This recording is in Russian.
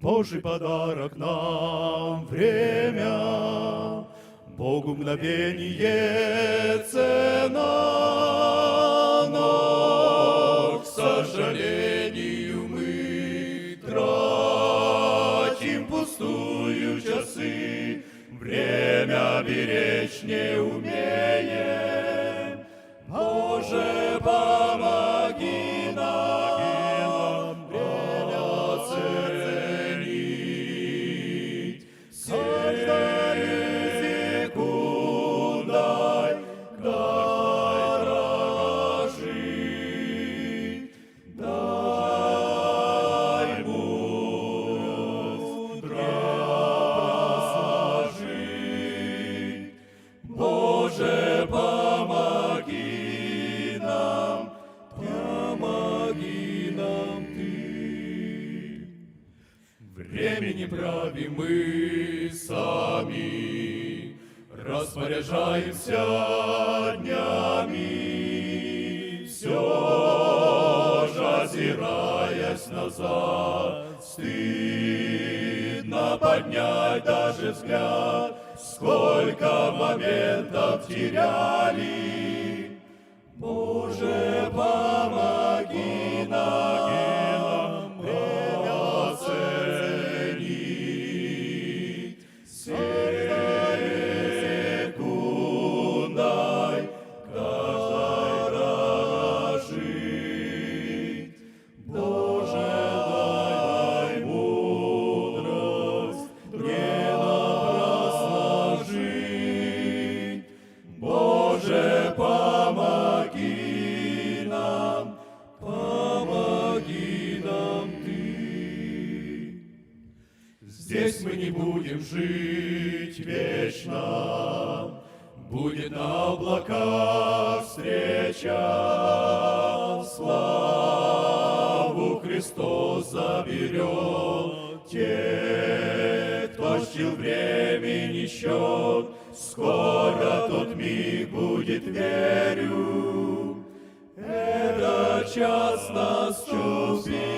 Божий подарок нам время, Богу мгновение цена, но, к сожалению, мы тратим пустую часы, время беречь не умеем. Времени правим мы сами, распоряжаемся днями, все же озираясь назад, стыдно поднять даже взгляд, сколько моментов теряли. Боже, помоги Здесь мы не будем жить вечно, Будет на облаках встреча. Славу Христос заберет Те, кто щил времени счет, Скоро тот миг будет, верю. Это час наступит,